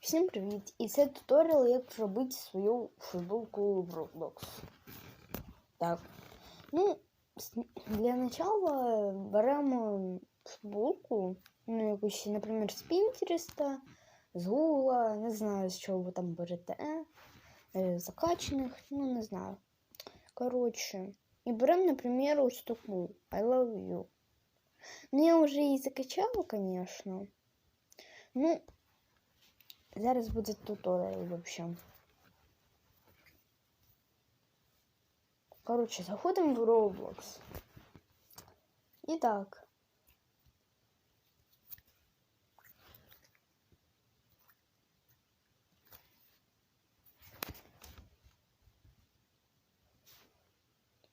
Всім привіт! І це туторіал, як зробити свою футболку в Roblox. Так. Ну, с- для начала беремо футболку, ну, якусь, наприклад, з Pinterest, з Google, не знаю, з чого ви там берете, е, закачаних, ну, не знаю. Коротше, і беремо, наприклад, ось таку I love you. Ну, я вже її закачала, звісно. Ну, Зараз буде туторіал, в общем. Коротше, заходимо в Roblox. І так.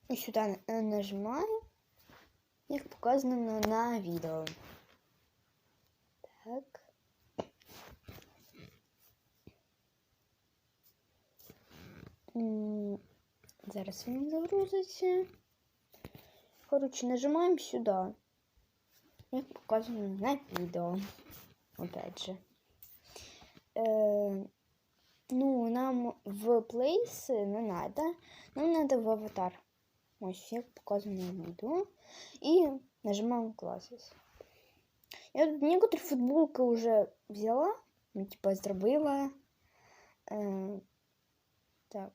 І сюди на- нажимаю, як показано на, на відео. Так. Зараз він загрузиться. Коротше, нажимаємо сюди. Як показано на відео. Опять же. Е, ну, нам в плейси не надо. Нам надо в аватар. Ось, як показано на відео. І нажимаємо Classes. Я тут некоторые футболки уже взяла. Ну, типа, зробила. Е, так.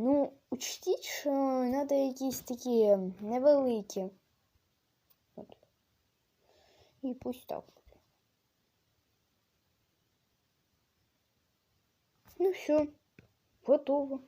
Ну, учтіть, що треба якісь такі невеликі. От. І пусть так. буде. Ну все, готово.